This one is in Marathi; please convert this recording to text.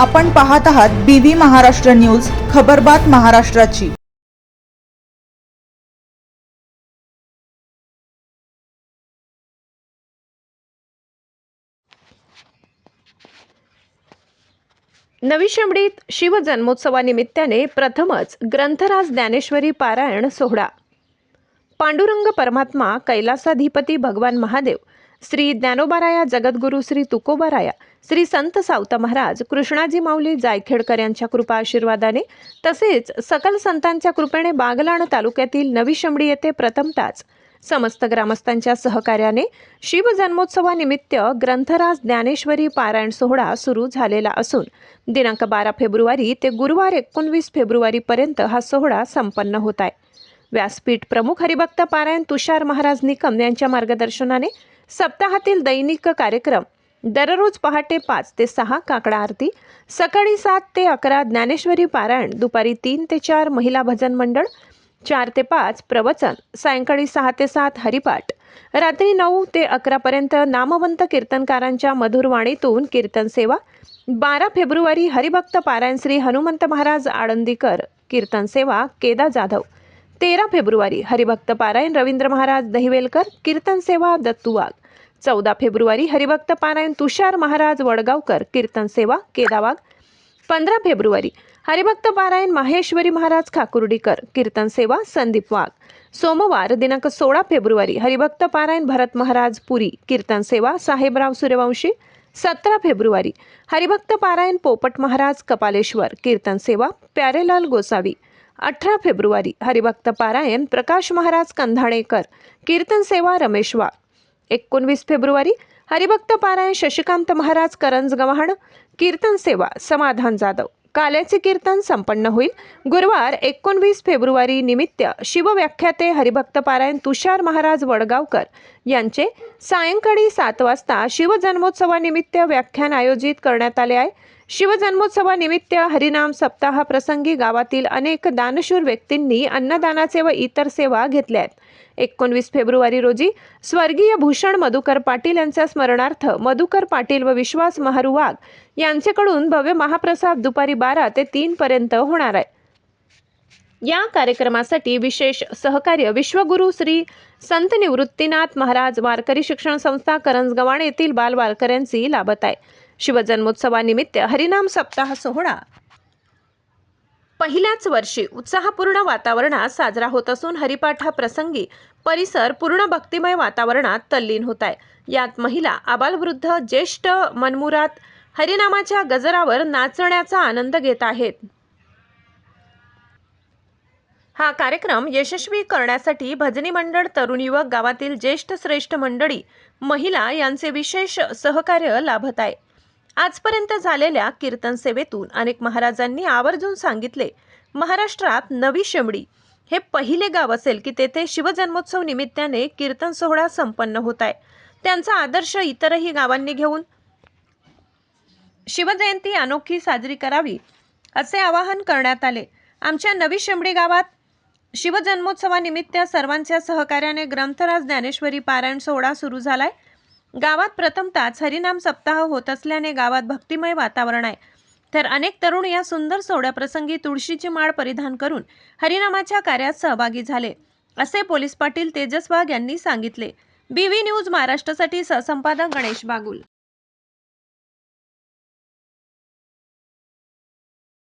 आपण पाहत आहात बीव्ही महाराष्ट्र न्यूज खबरबात महाराष्ट्राची. नवी शिव शिवजन्मोत्सवानिमित्ताने प्रथमच ग्रंथराज ज्ञानेश्वरी पारायण सोहळा. पांडुरंग परमात्मा कैलासाधिपती भगवान महादेव श्री ज्ञानोबाराया जगद्गुरू श्री तुकोबाराया श्री संत सावता महाराज कृष्णाजी माऊली जायखेडकर यांच्या कृपा आशीर्वादाने तसेच सकल संतांच्या कृपेने बागलाण तालुक्यातील नवी शिमडी येथे प्रथमताच समस्त ग्रामस्थांच्या सहकार्याने शिवजन्मोत्सवानिमित्त ग्रंथराज ज्ञानेश्वरी पारायण सोहळा सुरू झालेला असून दिनांक बारा फेब्रुवारी ते गुरुवार एकोणवीस फेब्रुवारीपर्यंत हा सोहळा संपन्न होत आहे. व्यासपीठ प्रमुख हरिभक्त पारायण तुषार महाराज निकम यांच्या मार्गदर्शनाने सप्ताहातील दैनिक कार्यक्रम दररोज पहाटे पाच ते सहा काकडा आरती सकाळी सात ते अकरा ज्ञानेश्वरी पारायण दुपारी तीन ते चार महिला भजन मंडळ चार ते पाच प्रवचन सायंकाळी सहा ते सात हरिपाठ रात्री नऊ ते अकरापर्यंत नामवंत कीर्तनकारांच्या मधुरवाणीतून कीर्तन सेवा बारा फेब्रुवारी हरिभक्त पारायण श्री हनुमंत महाराज आळंदीकर कीर्तन सेवा केदा जाधव तेरा फेब्रुवारी हरिभक्त पारायण रवींद्र महाराज दहिवेलकर कीर्तन सेवा दत्तू वाघ चौदा फेब्रुवारी हरिभक्त पारायण तुषार महाराज वडगावकर कीर्तन सेवा केदावाग. पंधरा फेब्रुवारी हरिभक्त पारायण माहेश्वरी महाराज खाकुर्डीकर कीर्तन सेवा संदीप वाघ सोमवार दिनांक सोळा फेब्रुवारी हरिभक्त पारायण भरत महाराज पुरी कीर्तन सेवा साहेबराव सूर्यवंशी. सतरा फेब्रुवारी हरिभक्त पारायण पोपट महाराज कपालेश्वर कीर्तन सेवा प्यारेलाल गोसावी. अठरा फेब्रुवारी हरिभक्त पारायण प्रकाश महाराज कंधाणेकर कीर्तन सेवा रमेश वाघ. एकोणवीस फेब्रुवारी हरिभक्त पारायण शशिकांत महाराज करंज गव्हाण कीर्तन सेवा समाधान जाधव. काल्याचे कीर्तन संपन्न होईल. गुरुवार एकोणवीस फेब्रुवारी निमित्त शिवव्याख्याते हरिभक्त पारायण तुषार महाराज वडगावकर यांचे सायंकाळी सात वाजता शिवजन्मोत्सवानिमित्त व्याख्यान आयोजित करण्यात आले आहे. शिवजन्मोत्सवानिमित्त हरिनाम सप्ताह प्रसंगी गावातील अनेक दानशूर व्यक्तींनी अन्नदानाचे व इतर सेवा घेतल्या आहेत एकोणवीस फेब्रुवारी रोजी स्वर्गीय भूषण मधुकर पाटील यांच्या स्मरणार्थ मधुकर पाटील व विश्वास महारुवाग वाघ यांच्याकडून भव्य महाप्रसाद दुपारी बारा ते तीन पर्यंत होणार आहे. या कार्यक्रमासाठी विशेष सहकार्य विश्वगुरु श्री संत निवृत्तीनाथ महाराज वारकरी शिक्षण संस्था करंजगव्हाण येथील बाल वारकऱ्यांची लाभत आहे. शिवजन्मोत्सवानिमित्त हरिनाम सप्ताह सोहळा. पहिल्याच वर्षी उत्साहपूर्ण वातावरणात साजरा होत असून हरिपाठा प्रसंगी परिसर पूर्ण भक्तिमय वातावरणात तल्लीन होत आहे. यात महिला आबालवृद्ध ज्येष्ठ मनमुरात हरिनामाच्या गजरावर नाचण्याचा आनंद घेत आहेत. हा कार्यक्रम यशस्वी करण्यासाठी भजनी मंडळ तरुण युवक गावातील ज्येष्ठ श्रेष्ठ मंडळी महिला यांचे विशेष सहकार्य लाभत आहे. आजपर्यंत झालेल्या कीर्तन सेवेतून अनेक महाराजांनी आवर्जून सांगितले महाराष्ट्रात नवी शेमडी. हे पहिले गाव असेल की तेथे शिवजन्मोत्सव निमित्ताने कीर्तन सोहळा संपन्न होत आहे. त्यांचा आदर्श इतरही गावांनी घेऊन शिवजयंती अनोखी साजरी करावी असे आवाहन करण्यात आले. आमच्या नवी शेंबडी गावात शिवजन्मोत्सवानिमित्त सर्वांच्या सहकार्याने ग्रंथराज ज्ञानेश्वरी पारायण सोहळा सुरू झालाय. गावात प्रथमताच हरिनाम सप्ताह होत असल्याने गावात भक्तिमय वातावरण आहे. तर अनेक तरुण या सुंदर सोहळ्याप्रसंगी तुळशीची माळ परिधान करून हरिनामाच्या कार्यात सहभागी झाले. असे पोलीस पाटील तेजस वाघ यांनी सांगितले. बी व्ही न्यूज महाराष्ट्रासाठी सहसंपादक गणेश बागुल.